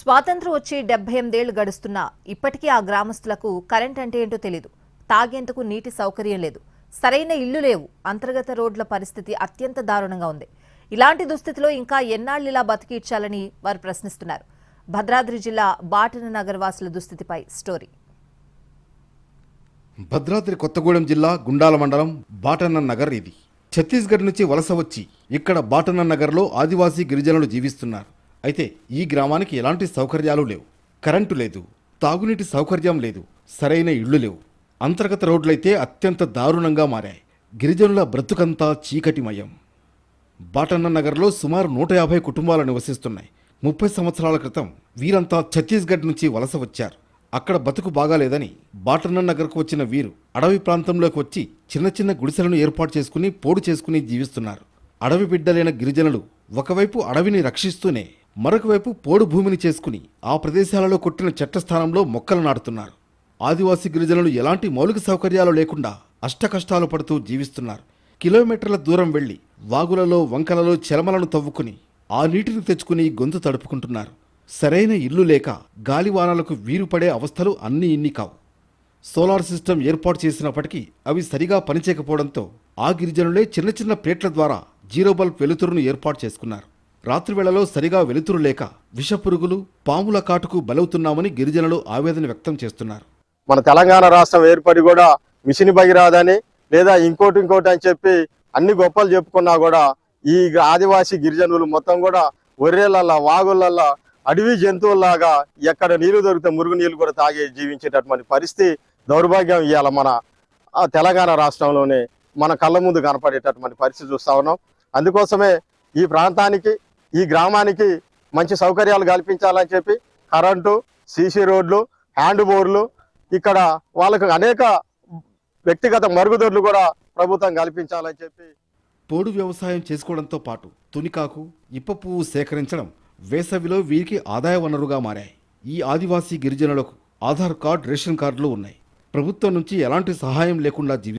స్వాతంత్రం వచ్చి డెబ్బై ఎనిమిదేళ్ళు గడుస్తున్నా ఇప్పటికీ ఆ గ్రామస్తులకు కరెంట్ అంటే ఏంటో తెలియదు తాగేందుకు నీటి సౌకర్యం లేదు. సరైన ఇళ్ళు లేవు. అంతర్గత రోడ్ల పరిస్థితి అత్యంత దారుణంగా ఉంది. ఇలాంటి దుస్థితిలో ఇంకా ఎన్నాళ్ళు ఇలా బతికిచ్చాలని వారు ప్రశ్నిస్తున్నారు. భద్రాద్రి జిల్లా బాటన నగర్ వాసుల దుస్థితిపై స్టోరీ. భద్రాద్రి కొత్తగూడెం జిల్లా గుండాల మండలం బాటన నగర్ ఇది. ఛత్తీస్గఢ్ నుంచి వలస వచ్చి ఇక్కడ బాటన నగర్లో ఆదివాసీ గిరిజనులు జీవిస్తున్నారు. అయితే ఈ గ్రామానికి ఎలాంటి సౌకర్యాలు లేవు. కరెంటు లేదు తాగునీటి సౌకర్యం లేదు సరైన ఇళ్ళు లేవు. అంతర్గత రోడ్లైతే అత్యంత దారుణంగా మారాయి. గిరిజనుల బ్రతుకంతా చీకటిమయం. బాటన్న నగర్లో సుమారు నూట యాభై కుటుంబాలు నివసిస్తున్నాయి. ముప్పై సంవత్సరాల క్రితం వీరంతా ఛత్తీస్గఢ్ నుంచి వలస వచ్చారు. అక్కడ బతుకు బాగాలేదని బాటన్న నగర్కు వచ్చిన వీరు అడవి ప్రాంతంలోకి వచ్చి చిన్న చిన్న గుడిసెలను ఏర్పాటు చేసుకుని పోడు చేసుకుని జీవిస్తున్నారు. అడవి బిడ్డలైన గిరిజనులు ఒకవైపు అడవిని రక్షిస్తూనే మరొకవైపు పోడు భూమిని చేసుకుని ఆ ప్రదేశాలలో కొట్టిన చెట్ల స్థానంలో మొక్కలు నాటుతున్నారు. ఆదివాసీ గిరిజనులు ఎలాంటి మౌలిక సౌకర్యాలు లేకుండా అష్టకష్టాలు పడుతూ జీవిస్తున్నారు. కిలోమీటర్ల దూరం వెళ్ళి వాగులలో వంకలలో చెలమలను తవ్వుకుని ఆ నీటిని తెచ్చుకుని గొంతు తడుపుకుంటున్నారు. సరైన ఇల్లు లేక గాలివానాలకు వీరుపడే అవస్థలు అన్నీ ఇన్ని కావు. సోలార్ సిస్టమ్ ఏర్పాటు చేసినప్పటికీ అవి సరిగా పనిచేయకపోవడంతో ఆ గిరిజనులే చిన్న చిన్న ప్లేట్ల ద్వారా జీరో బల్బ్ వెలుతురును ఏర్పాటు చేసుకున్నారు. రాత్రివేళలో సరిగా వెలుతురు లేక విషపురుగులు పాముల కాటుకు బలవుతున్నామని గిరిజనులు ఆవేదన వ్యక్తం చేస్తున్నారు. మన తెలంగాణ రాష్ట్రం ఏర్పడి కూడా మిషన్ భగీరథని లేదా ఇంకోటి ఇంకోటి అని చెప్పి అన్ని గొప్పలు చెప్పుకున్నా కూడా ఈ ఆదివాసీ గిరిజనులు మొత్తం కూడా ఒర్రెలల్లా వాగులల్లా అడవి జంతువుల్లాగా ఎక్కడ నీళ్ళు దొరికితే మురుగు నీళ్ళు కూడా తాగి జీవించేటటువంటి పరిస్థితి దౌర్భాగ్యం ఇవాళ మన ఆ తెలంగాణ రాష్ట్రంలోనే మన కళ్ళ ముందు కనపడేటటువంటి పరిస్థితి చూస్తా ఉన్నాం. అందుకోసమే ఈ ప్రాంతానికి ఈ గ్రామానికి మంచి సౌకర్యాలు కల్పించాలని చెప్పి కరెంటు సీసీ రోడ్లు హ్యాండ్ బోర్లు ఇక్కడ వాళ్ళకు అనేక వ్యక్తిగత మరుగుదొడ్లు కూడా ప్రభుత్వం కల్పించాలని చెప్పి పోడు వ్యవసాయం చేసుకోవడంతో పాటు తునికాకు ఇప్ప పువ్వు సేకరించడం వేసవిలో వీరికి ఆదాయ వనరుగా మారాయి. ఈ ఆదివాసీ గిరిజనులకు ఆధార్ కార్డ్ రేషన్ కార్డులు ఉన్నాయి. ప్రభుత్వం నుంచి ఎలాంటి సహాయం లేకుండా జీవి